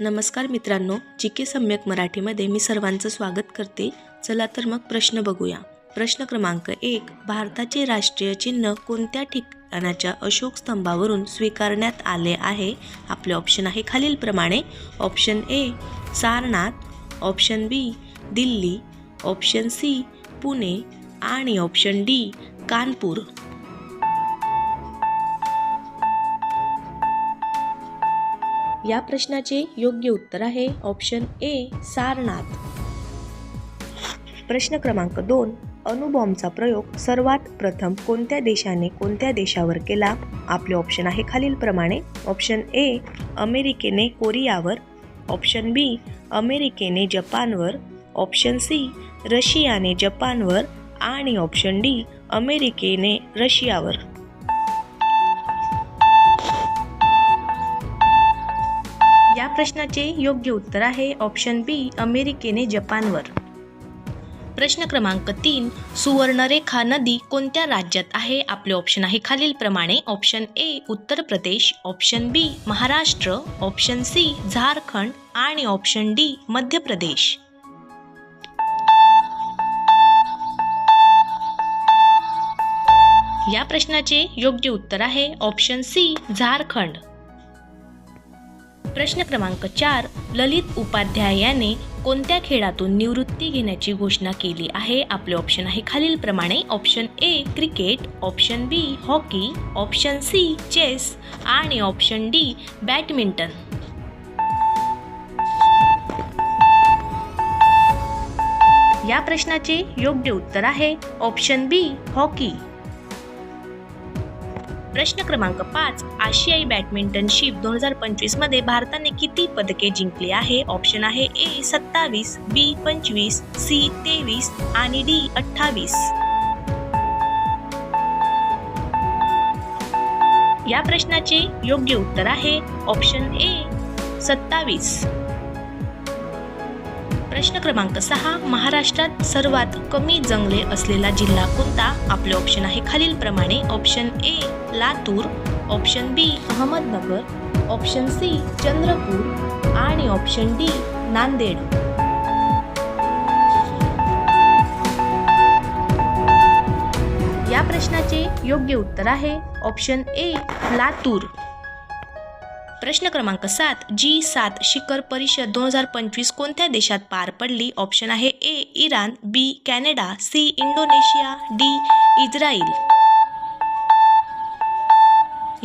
नमस्कार मित्रांनो जी के सम्यक मराठीमध्ये मी सर्वांचं स्वागत करते. चला तर मग प्रश्न बघूया. प्रश्न क्रमांक एक भारताचे राष्ट्रीय चिन्ह कोणत्या ठिकाणाच्या अशोक स्तंभावरून स्वीकारण्यात आले आहे? आपले ऑप्शन आहे खालीलप्रमाणे. Option A Sarnath. Option B Delhi. Option C Pune. आणि ऑप्शन डी कानपूर. या प्रश्नाचे योग्य उत्तर आहे ऑप्शन ए सारनाथ. प्रश्न क्रमांक दोन अणुबॉम्बचा प्रयोग सर्वात प्रथम कोणत्या देशाने कोणत्या देशावर केला? आपले ऑप्शन आहे खालीलप्रमाणे. ऑप्शन ए अमेरिकेने कोरियावर. ऑप्शन बी अमेरिकेने जपानवर. ऑप्शन सी रशियाने जपानवर. आणि ऑप्शन डी अमेरिकेने रशियावर. प्रश्नाचे योग्य उत्तर आहे ऑप्शन बी अमेरिकेने जपानवर. प्रश्न क्रमांक तीन सुवर्णरेखा नदी कोणत्या राज्यात आहे? आपले ऑप्शन आहे खालीलप्रमाणे option A Uttar Pradesh. Option B Maharashtra. Option C Jharkhand. आणि ऑप्शन डी मध्य प्रदेश. या प्रश्नाचे योग्य उत्तर आहे. Option C Jharkhand. प्रश्न क्रमांक चार ललित उपाध्याय याने कोणत्या खेळातून निवृत्ती घेण्याची घोषणा केली आहे? आपले ऑप्शन आहे खालीलप्रमाणे. Option A cricket option B hockey option C chess आणि ऑप्शन डी बॅडमिंटन या प्रश्नाचे योग्य उत्तर आहे. ऑप्शन बी हॉकी प्रश्न क्रमांक पाच आशियाई बॅडमिंटनशिप दोन हजार पंचवीसमध्ये भारताने किती पदके जिंकली आहे? ऑप्शन आहे ए सत्तावीस बी पंचवीस सी तेवीस आणि डी अठ्ठावीस. या प्रश्नाचे योग्य उत्तर आहे ऑप्शन ए सत्तावीस. प्रश्न क्रमांक सहा महाराष्ट्रात सर्वात कमी जंगले असलेला जिल्हा कोणता? आपले ऑप्शन आहे खालीलप्रमाणे option A Latur. Option B Ahmednagar. Option C Chandrapur. आणि ऑप्शन डी नांदेड. या प्रश्नाचे योग्य उत्तर आहे. Option A Latur. प्रश्न क्रमांक सात जी सात शिखर परिषद दोन हजार पंचवीस कोणत्या देशात पार पडली? ऑप्शन आहे A Iran B Canada C Indonesia D Israel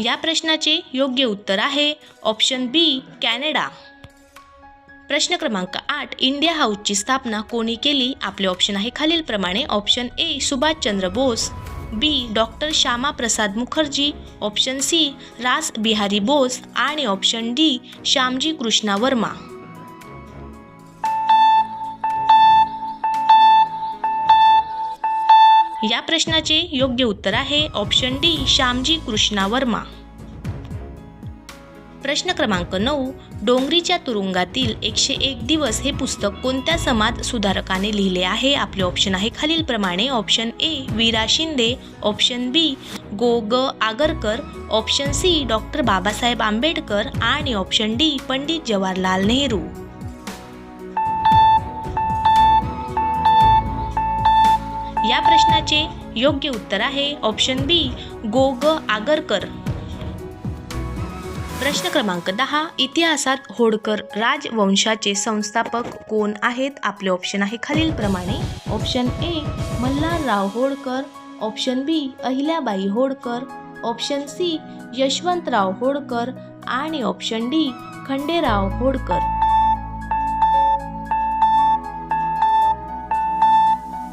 या प्रश्नाचे योग्य उत्तर आहे ऑप्शन बी कॅनडा. प्रश्न क्रमांक आठ इंडिया हाऊसची स्थापना कोणी केली? आपले ऑप्शन आहे खालीलप्रमाणे option A Subhashchandra Bose. B doctor Shyamaprasad Mukherjee option C Rash Behari Bose आणि ऑप्शन डी श्यामजी कृष्णा वर्मा. या प्रश्नाचे योग्य उत्तर आहे ऑप्शन डी श्यामजी कृष्णा वर्मा. प्रश्न क्रमांक नऊ डोंगरीच्या तुरुंगातील एकशे एक दिवस हे पुस्तक कोणत्या समाज सुधारकाने लिहिले आहे? आपले ऑप्शन आहे खालीलप्रमाणे option A Veera Shinde. Option B गो ग Agarkar. Option C doctor Babasaheb Ambedkar. आणि ऑप्शन डी पंडित जवाहरलाल नेहरू. या प्रश्नाचे योग्य उत्तर आहे. ऑप्शन बी गो ग आगरकर. प्रश्न क्रमांक दहा. इतिहासात होडकर राजवंशाचे संस्थापक कोण आहेत? आपले ऑप्शन आहे खालीलप्रमाणे option A Malharrao Holkar. Option B Ahilyabai Holkar. Option C Yashwantrao Holkar. आणि ऑप्शन डी खंडेराव होडकर.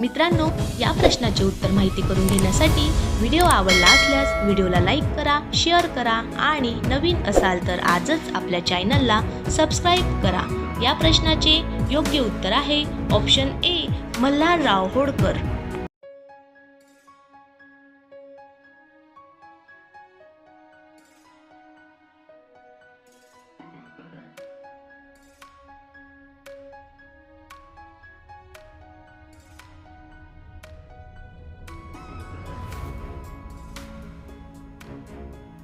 मित्रांनो या प्रश्नाचे उत्तर माहिती करून घेण्यासाठी व्हिडिओ आवडला असल्यास व्हिडिओला लाईक करा शेअर करा आणि नवीन असाल तर आजच आपल्या चॅनलला सबस्क्राईब करा. या प्रश्नाचे योग्य उत्तर आहे ऑप्शन ए मल्हारराव होडकर